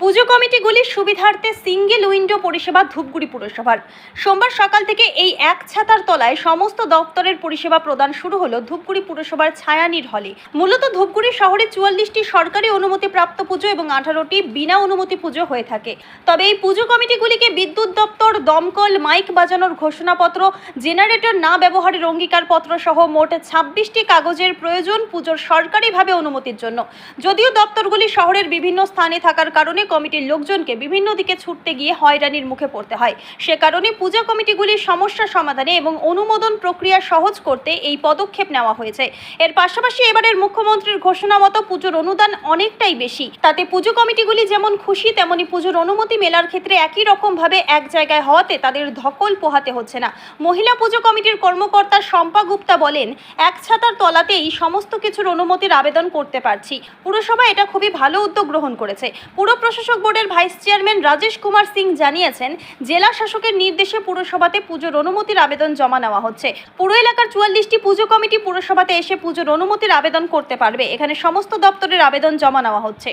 পুজো কমিটিগুলির সুবিধার্থে single window পরিষেবা ধূপগুড়ি পুরসভার। সোমবার সকাল থেকে এই এক ছাতার তলায় সমস্ত দপ্তরের পরিষেবা প্রদান শুরু হলো ধূপগুড়ি পুরসভার ছায়ানীর হলে। মূলত ধূপগুড়ি শহরে চুয়াল্লিশটি সরকারি অনুমতিপ্রাপ্ত পুজো এবং আঠারোটি বিনা অনুমতি পুজো হয়ে থাকে। তবে এই পুজো কমিটিগুলিকে বিদ্যুৎ দপ্তর, দমকল, মাইক বাজানোর ঘোষণাপত্র, জেনারেটর না ব্যবহারের অঙ্গীকারপত্র সহ মোট ছাব্বিশটি কাগজের প্রয়োজন পুজোর সরকারিভাবে অনুমতির জন্য। যদিও দপ্তরগুলি শহরের বিভিন্ন স্থানে থাকার কারণে কমিটির লোকজনকে বিভিন্ন দিকে ছুটতে গিয়ে হয়রানির মুখে পড়তে হয়। সে কারণে পূজা কমিটিগুলির সমস্যা সমাধানে এবং অনুমোদন প্রক্রিয়া সহজ করতে এই পদক্ষেপ নেওয়া হয়েছে। এর পাশাপাশি এবারের মুখ্যমন্ত্রীর ঘোষণা মতো পুজোর অনুদান অনেকটাই বেশি। তাতে পুজো কমিটিগুলি যেমন খুশি, তেমনি পুজোর অনুমতি মেলার ক্ষেত্রে একই রকমভাবে এক জায়গায় হওয়াতে তাদের ধকল পোহাতে হচ্ছে না। মহিলা পুজো কমিটির কর্মকর্তা শম্পা গুপ্তা বলেন, এক ছাতার তলাতেই সমস্ত কিছুর অনুমতির আবেদন করতে পারছি। পুরসভা এটা খুবই ভালো উদ্যোগ গ্রহণ করেছে। পুর প্রশাসক বোর্ডের ভাইস চেয়ারম্যান রাজেশ কুমার সিং জানিয়েছেন, জেলা শাসকের নির্দেশে পুরসভাতে পুজোর অনুমতির আবেদন জমা নেওয়া হচ্ছে। পুরো এলাকার চুয়াল্লিশটি পুজো কমিটি পুরসভাতে এসে পুজোর অনুমতির আবেদন করতে পারবে। এখানে সমস্ত দপ্তরের আবেদন জমা নেওয়া হচ্ছে।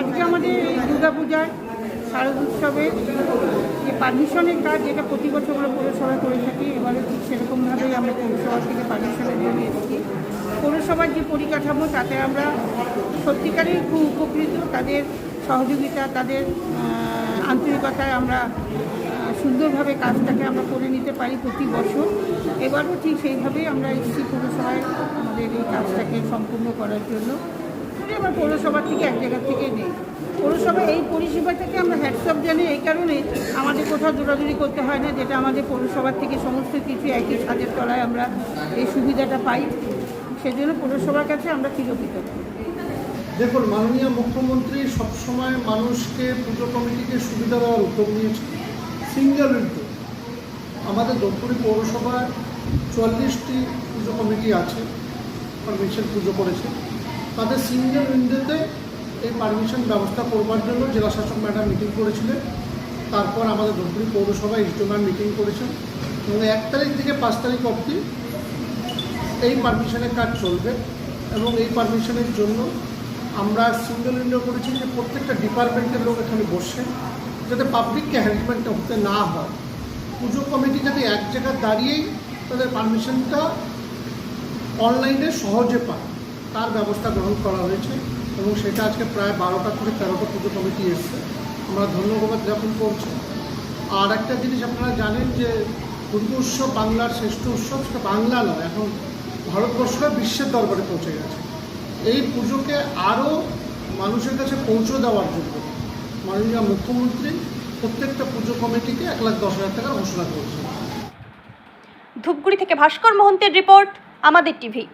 আজকে আমাদের এই দুর্গাপূজার শারদ উৎসবে যে পারমিশনের কাজ, যেটা প্রতি বছর আমরা পৌরসভায় করে থাকি, এবারে ঠিক সেরকমভাবেই আমরা পৌরসভা থেকে পারমিশনের জন্য এসেছি। পৌরসভার যে পরিকাঠামো, তাতে আমরা সত্যিকারেই খুব উপকৃত। তাদের সহযোগিতা, তাদের আন্তরিকতায় আমরা সুন্দরভাবে কাজটাকে আমরা করে নিতে পারি প্রতি বছর। এবারও ঠিক সেইভাবেই আমরা এসেছি পৌরসভায় আমাদের এই কাজটাকে সম্পূর্ণ করার জন্য। আমরা পৌরসভা থেকে এক জায়গা থেকে নেই। পৌরসভা এই পরিষেবাটাকে আমরা হ্যাটসঅ্যাপ জানি এই কারণে আমাদের কোথাও দৌড়াদৌড়ি করতে হয় না, যেটা আমাদের পৌরসভার থেকে সমস্ত কিছু একই ছাদের তলায় আমরা এই সুবিধাটা পাই। সেজন্য পৌরসভার কাছে আমরা চিরকৃতজ্ঞ। দেখুন, মাননীয় মুখ্যমন্ত্রী সবসময় মানুষকে পুজো কমিটিকে সুবিধা দেওয়ার উদ্যোগ নিয়েছে সিঙ্গেল উদ্যোগ। আমাদের দক্ষিণী পৌরসভায় চুয়াল্লিশটি পুজো কমিটি আছে পারমিশন পুজো করেছে। তাদের সিঙ্গেল উইন্ডোতে এই পারমিশন ব্যবস্থা করবার জন্য জেলা শাসক ম্যাডাম মিটিং করেছিলেন। তারপর আমাদের দক্ষিণী পৌরসভা ইস্টোম্যান মিটিং করেছেন। এবং এক তারিখ থেকে পাঁচ তারিখ অবধি এই পারমিশনের কাজ চলবে। এবং এই পারমিশনের জন্য আমরা সিঙ্গেল উইন্ডো করেছি যে প্রত্যেকটা ডিপার্টমেন্টের লোক এখানে বসে, যাতে পাবলিককে হ্যারাসমেন্ট হতে না হয়। পুজো কমিটি যাতে এক জায়গায় দাঁড়িয়েই তাদের পারমিশনটা অনলাইনে সহজে পায়। তার ব্যবস্থা গ্রহণ করা হয়েছে এবং সেটা আজকে প্রায় বারোটা থেকে তেরোটা পুজো কমিটি এসছে। আমরা ধন্যবাদ জ্ঞাপন করছি। আর একটা জিনিস আপনারা জানেন যে দুর্গোৎসব বাংলার শ্রেষ্ঠ উৎসব, সেটা বাংলা নয়, এখন ভারতবর্ষটা বিশ্বের দরবারে পৌঁছে গেছে। এই পুজোকে আরও মানুষের কাছে পৌঁছে দেওয়ার জন্য মাননীয় মুখ্যমন্ত্রী প্রত্যেকটা পুজো কমিটিকে এক লাখ দশ হাজার টাকার ঘোষণা করেছে ধূপগুড়ি থেকে ভাস্কর মহন্তের রিপোর্ট, আমাদের টিভি।